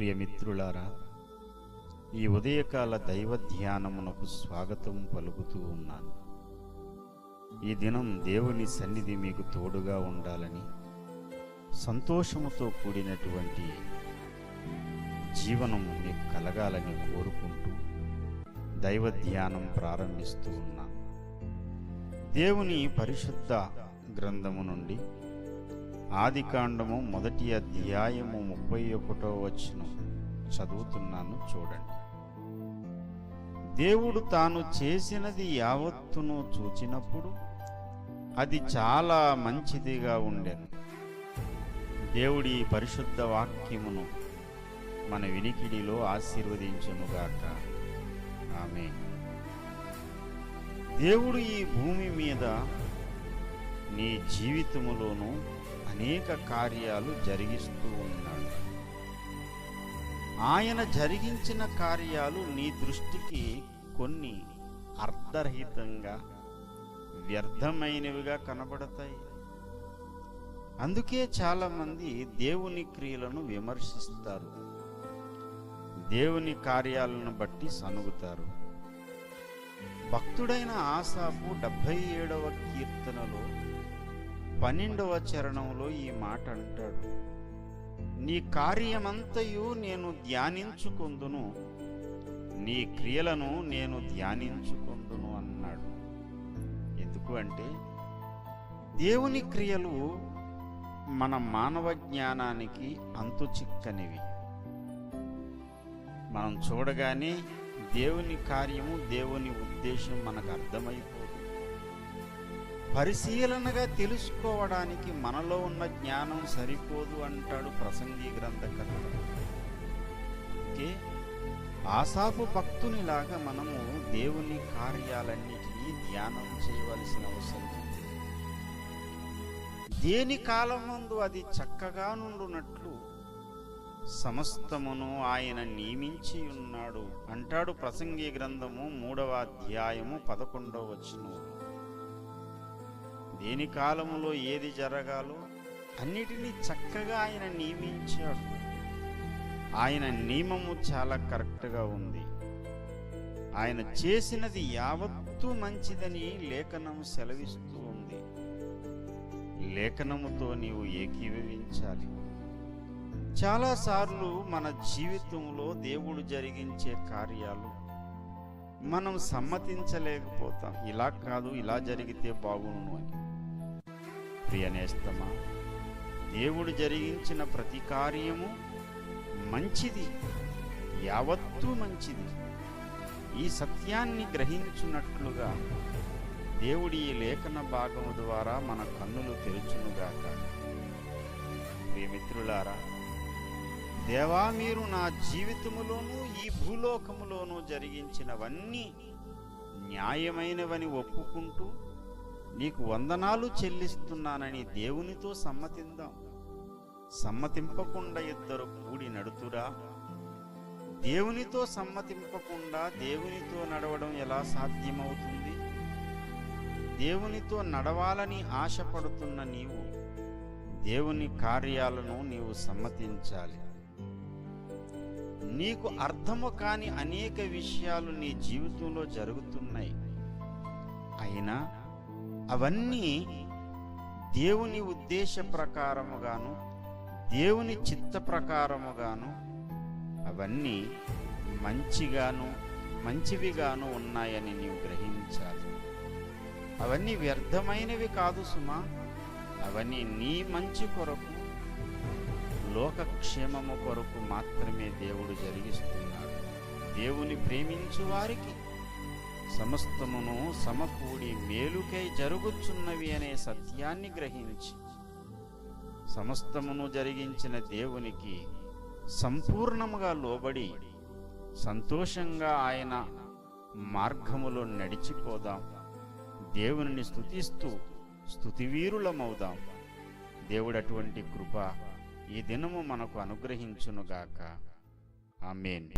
ప్రియమిత్రులారా ఈ ఉదయకాల దైవ ధ్యానమునకు స్వాగతం పలుకుతూ ఉన్నాను. ఈ దినం దేవుని సన్నిధి మీకు తోడుగా ఉండాలని సంతోషముతో కూడినటువంటి జీవనం మీకు కలగాలని కోరుకుంటూ దైవ ధ్యానం ప్రారంభిస్తూ ఉన్నాను. దేవుని పరిశుద్ధ గ్రంథము నుండి ఆదికాండము మొదటి అధ్యాయము ముప్పై ఒకటో వచ్చిన చదువుతున్నాను చూడండి. దేవుడు తాను చేసినది యావత్తును చూచినప్పుడు అది చాలా మంచిదిగా ఉండెను దేవుడి పరిశుద్ధ వాక్యమును మన వినికిడిలో ఆశీర్వదించనుగాక. ఆమె దేవుడు ఈ భూమి మీద నీ జీవితములోనూ అనేక కార్యాలు జరిగిస్తూ ఉన్నాడు. ఆయన జరిగించిన కార్యాలు నీ దృష్టికి కొన్ని అర్ధరహితంగా వ్యర్థమైనవిగా కనబడతాయి. అందుకే చాలామంది దేవుని క్రియలను విమర్శిస్తారు. దేవుని కార్యాలను బట్టి సనుగుతారు భక్తుడైన ఆసాపు డెబ్భై ఏడవ కీర్తనలో పన్నెండవ చరణంలో ఈ మాట అంటాడు. నీ కార్యమంతయు నేను ధ్యానించుకొందును నీ క్రియలను నేను ధ్యానించుకుందును అన్నాడు. ఎందుకు అంటే దేవుని క్రియలు మన మానవ జ్ఞానానికి అంతు చిక్కనివి. మనం చూడగానే దేవుని కార్యము దేవుని ఉద్దేశం మనకు అర్థమైపోతుంది పరిశీలనగా తెలుసుకోవడానికి మనలో ఉన్న జ్ఞానం సరిపోదు అంటాడు ప్రసంగి గ్రంథకర్త. ఓకే? ఆసాపు భక్తునిలాగా మనము దేవుని కార్యాలన్నిటినీ ధ్యానం చేయవలసిన అవసరం ఉంది. దేని నందు అది చక్కగా నుండునట్లు సమస్తమును ఆయన నియమించి ఉన్నాడు అంటాడు ప్రసంగి గ్రంథము మూడవ అధ్యాయము పదకొండవ వచనం దేని కాలంలో ఏది జరగాలో అన్నిటినీ చక్కగా ఆయన నియమించాడు. ఆయన నియమము చాలా కరెక్ట్గా ఉంది. ఆయన చేసినది యావత్తూ మంచిదని లేఖనం సెలవిస్తూ ఉంది. లేఖనముతో నీవు ఏకీభవించాలి. చాలాసార్లు మన జీవితంలో దేవుడు జరిగించే కార్యాలు మనం సమ్మతించలేకపోతాం. ఇలా కాదు ఇలా జరిగితే బాగుండు అని. ప్రియనేస్తమా దేవుడు జరిగించిన ప్రతి కార్యము మంచిది యావత్తూ మంచిది. ఈ సత్యాన్ని గ్రహించున్నట్లుగా దేవుడి ఈ లేఖన భాగము ద్వారా మన కన్నులు తెరుచునుగాక ప్రియమిత్రులారా దేవా మీరు నా జీవితములోనూ ఈ భూలోకములోనూ జరిగించినవన్నీ న్యాయమైనవని ఒప్పుకుంటూ నీకు వందనాలు చెల్లిస్తున్నానని దేవునితో సమ్మతిందాం సమ్మతింపకుండా ఇద్దరు కూడి నడుతురా. దేవునితో సమ్మతింపకుండా దేవునితో నడవడం ఎలా సాధ్యమవుతుంది? దేవునితో నడవాలని ఆశపడుతున్న నీవు దేవుని కార్యాలను నీవు సమ్మతించాలి. నీకు అర్థము కాని అనేక విషయాలు నీ జీవితంలో జరుగుతున్నాయి. అయినా అవన్నీ దేవుని ఉద్దేశ ప్రకారముగాను దేవుని చిత్త ప్రకారముగాను అవన్నీ మంచిగాను మంచివిగాను ఉన్నాయని నీవు గ్రహించాలి. అవన్నీ వ్యర్థమైనవి కాదు సుమా. అవన్నీ నీ మంచి కొరకు లోకక్షేమము కొరకు మాత్రమే దేవుడు జరిగిస్తున్నాడు. దేవుని ప్రేమించు వారికి సమస్తమును సమకూడి మేలుకై జరుగుచున్నవి అనే సత్యాన్ని గ్రహించి సమస్తమును జరిగించిన దేవునికి సంపూర్ణముగా లోబడి సంతోషంగా ఆయన మార్గములో నడిచిపోదాం. దేవునిని స్తుతిస్తూ స్తుతివీరులమవుదాం. దేవుడు అటువంటి కృప ఈ దినము మనకు అనుగ్రహించునుగాక. ఆమెన్.